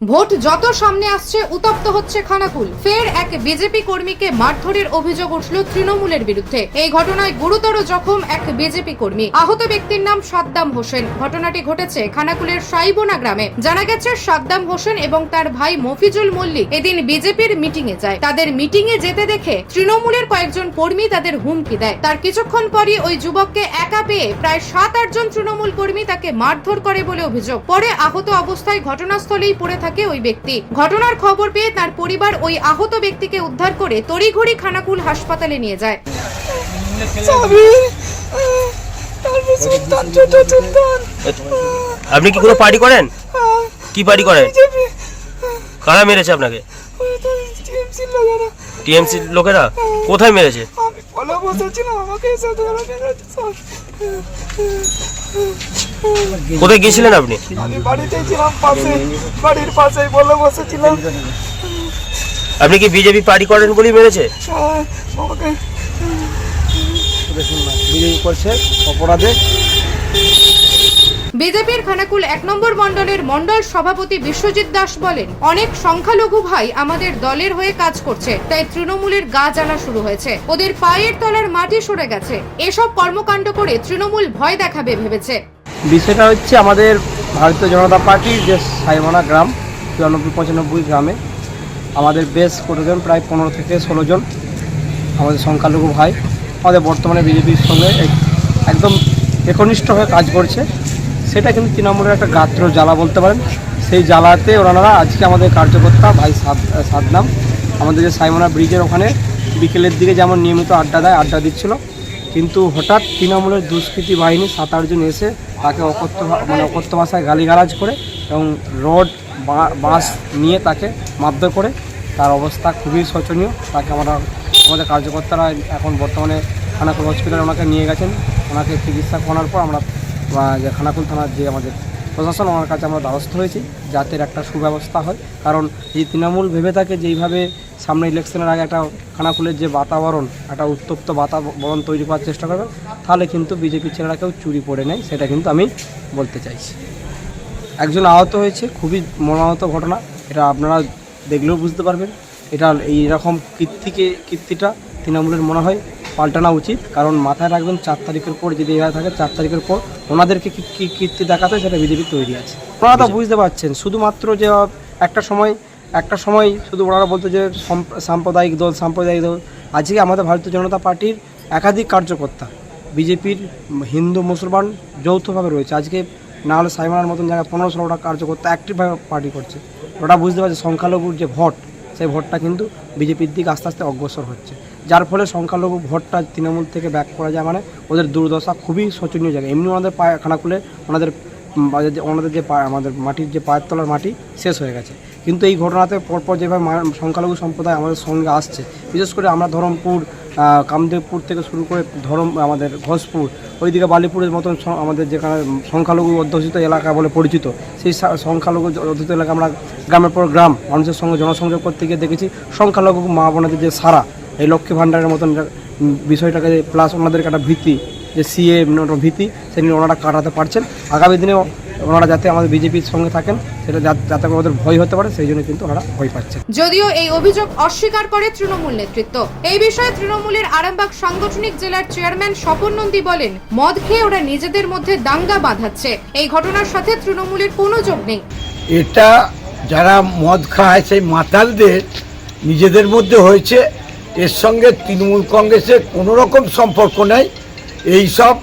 Vote যত সামনে আসছে, উত্তপ্ত হচ্ছে খানাকুল। ফের এক বিজেপি কর্মীকে মারধরের অভিযোগ উঠল তৃণমূলের বিরুদ্ধে। এই ঘটনায় গুরুতর জখম এক বিজেপি কর্মী। আহত ব্যক্তির নাম সাদ্দাম হোসেন। ঘটনাটি ঘটেছে খানাকুলের সাইবোনা গ্রামে। জানা গেছে, সাদ্দাম হোসেন এবং তার ভাই মফিজুল মল্লিক এদিন বিজেপির মিটিং এ যায়। তাদের মিটিং এ যেতে দেখে তৃণমূলের কয়েকজন কর্মী তাদের হুমকি দেয়। তার কিছুক্ষণ পরই ওই যুবককে একা পেয়ে প্রায় সাত আটজন তৃণমূল কর্মী তাকে মারধর করে বলে অভিযোগ। পরে আহত অবস্থায় ঘটনাস্থলেই পড়ে থাকে ওই ব্যক্তি। ঘটনার খবর পেয়ে তার পরিবার ওই আহত ব্যক্তিকে উদ্ধার করে তড়িঘড়ি খানাকুল হাসপাতালে নিয়ে যায়। আপনি কি কোনো পার্টি করেন? কি পার্টি করেন? কারা মেরেছে আপনাকে? টিএমসি লোকেরা। কোথায় মেরেছে? আমি বলে বসেছিলাম আমাকে কোথায় গিয়েছিলেন আপনি? আমি পাশে বলে বসেছিলাম। আপনি কি বিজেপি পার্টি করেন বলেই মেরেছে? হ্যাঁ, বিজেপি করছে অপরাধে বিজেপির খানাকুল এক নম্বর মণ্ডলের মণ্ডল সভাপতি বিশ্বজিৎ দাস বলেন অনেক সংখ্যালঘু ভাই আমাদের দলের হয়ে কাজ করছে তাই তৃণমূলের গা জানা শুরু হয়েছে। ওদের পায়ের তলার মাটি সরে গেছে। এসব কর্মকাণ্ড করে তৃণমূল ভয় দেখাবে ভেবেছে। বিষয়টা হচ্ছে আমাদের ভারতীয় জনতা পার্টির যে সাইমানা গ্রাম চুরানব্বই পঁচানব্বই গ্রামে আমাদের বেশ কতজন, প্রায় পনেরো থেকে ষোলো জন আমাদের সংখ্যালঘু ভাই। আমাদের বর্তমানে বিজেপির সঙ্গে একদম একনিষ্ঠ হয়ে কাজ করছে। সেটা কিন্তু তৃণমূলের একটা গাত্র জ্বালা বলতে পারেন। সেই জ্বালাতে ওনারা আজকে আমাদের কার্যকর্তা ভাই সাদ, সাদনাম, আমাদের যে সাইমনা ব্রিজের ওখানে বিকেলের দিকে যেমন নিয়মিত আড্ডা দেয়, আড্ডা দিচ্ছিল। কিন্তু হঠাৎ তৃণমূলের দুষ্কৃতি বাহিনী সাত আটজন এসে তাকে অকথ্য মানে অকথ্য ভাষায় গালিগালাজ করে এবং রড বাঁশ নিয়ে তাকে মারধর করে। তার অবস্থা খুবই শোচনীয়। তাকে আমরা, আমাদের কার্যকর্তারা এখন বর্তমানে খানাকুল হসপিটালে ওনাকে নিয়ে গেছেন। ওনাকে চিকিৎসা করার পর আমরা যে খানাকুল থানার যে আমাদের প্রশাসন ওনার কাছে আমরা দ্বারস্থ হয়েছি, যাতে একটা সুব্যবস্থা হয়। কারণ এই তৃণমূল ভেবে থাকে যেইভাবে সামনে ইলেকশনের আগে একটা খানাকুলের যে বাতাবরণ, একটা উত্তপ্ত বাতাবরণ তৈরি করার চেষ্টা করবে, তাহলে কিন্তু বিজেপি ছেলেরা কেউ চুরি করে নেয়, সেটা কিন্তু আমি বলতে চাইছি। একজন আহত হয়েছে, খুবই মর্মাহত ঘটনা, এটা আপনারা দেখলেও বুঝতে পারবেন। এটা এই রকম কীর্তিকে কীর্তিটা তৃণমূলের মনে হয় পাল্টানো উচিত কারণ মাথায় রাখবেন চার তারিখের পর যদি এরা থাকে চার তারিখের পর ওনাদেরকে কি কি কীর্তি দেখাতে হয় সেটা বিজেপি তৈরি আছে। ওনারা তো বুঝতে পারছেন শুধুমাত্র যে একটা সময় একটা সময় শুধু ওনারা বলতো যে সম্প- সাম্প্রদায়িক দল সাম্প্রদায়িক দল আজকে আমাদের ভারতীয় জনতা পার্টির একাধিক কার্যকর্তা বিজেপির হিন্দু মুসলমান যৌথভাবে রয়েছে। আজকে না হলে সাইমানার মতন জায়গায় পনেরো ষোলোটা কার্যকর্তা অ্যাক্টিভভাবে পার্টি করছে ওরা বুঝতে পারছে সংখ্যালঘুর যে ভোট সেই ভোটটা কিন্তু বিজেপির দিকে আস্তে আস্তে অগ্রসর হচ্ছে। যার ফলে সংখ্যালঘু ভোটটা তৃণমূল থেকে ব্যাক করা যায়। মানে ওদের দুর্দশা খুবই শোচনীয় জায়গা। এমনি ওনাদের পায়খানা খুলে ওনাদের ওনাদের যে আমাদের মাটির যে পায়ের তলার মাটি শেষ হয়ে গেছে। কিন্তু এই ঘটনাতে পরপর যেভাবে সংখ্যালঘু সম্প্রদায় আমাদের সঙ্গে আসছে, বিশেষ করে আমরা ধরমপুর কামদেবপুর থেকে শুরু করে ধরম, আমাদের ঘোষপুর, ওইদিকে বালিপুরের মতন আমাদের যেখানে সংখ্যালঘু অধ্যুষিত এলাকা বলে পরিচিত, সেই সংখ্যালঘু অধ্যুষিত এলাকা আমরা গ্রামের পর গ্রাম, মানুষের সঙ্গে জনসংযোগ করতে গিয়ে দেখেছি, সংখ্যালঘু মা বোনাদের যে সারা এই লক্ষ্মী ভাণ্ডারের মতন যে, বিষয়টাকে প্লাস ওনাদেরকে একটা ভীতি যে সিএ ভীতি সে নিয়ে ওনারা কাটাতে পারছেন। আগামী দিনেও ওনারা যাতে আমাদের বিজেপির সঙ্গে থাকেন সেটা যাতে ওদের ভয় হতে পারে সেই জন্য কিন্তু ওনারা ভয় পাচ্ছেন। যদিও এই অভিযোগ অস্বীকার করে তৃণমূল নেতৃত্ব। এই বিষয়ে তৃণমূলের আরামবাগ সাংগঠনিক জেলার চেয়ারম্যান স্বপন নন্দী বলেন মদ খেয়ে ওরা নিজেদের মধ্যে দাঙ্গা বাঁধাচ্ছে। এই ঘটনার সাথে তৃণমূলের কোনো যোগ নেই। এটা যারা মদ খায় সেই মাতালদের নিজেদের মধ্যে হয়েছে এর সঙ্গে তৃণমূল কংগ্রেসের কোনো রকম সম্পর্ক নেই। এই সব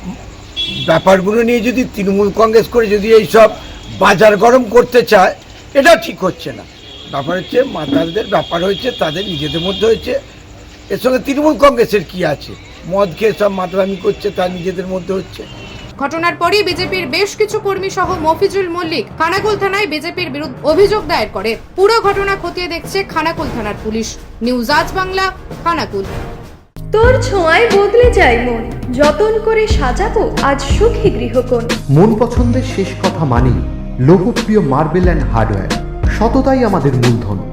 ব্যাপারগুলো নিয়ে যদি তৃণমূল কংগ্রেস করে যদি এই সব বাজার গরম করতে চায়, এটা ঠিক হচ্ছে না। ব্যাপার হচ্ছে মাতালদের ব্যাপার হয়েছে, তাদের নিজেদের মধ্যে হয়েছে। এর সঙ্গে তৃণমূল কংগ্রেসের কি আছে? মদ খেয়ে সব মাতলামি করছে, তার নিজেদের মধ্যে হচ্ছে। ঘটনার পরই বিজেপির বেশ কিছু কর্মী সহ মফিজুল মল্লিক খানাকুল থানায় বিজেপির বিরুদ্ধে অভিযোগ দায়ের করে। পুরো ঘটনা খতিয়ে দেখছে খানাকুল থানার পুলিশ। নিউজ আজ বাংলা খানাকুল। তোর ছোঁয়ায় বদলে যায় মন। যতন করে সাজাবো আজ সুখী গৃহকোণ। মন পছন্দের শেষ কথা মানি লোকপ্রিয় মার্বেল অ্যান্ড হার্ডওয়্যার। সততাই আমাদের মূলধন।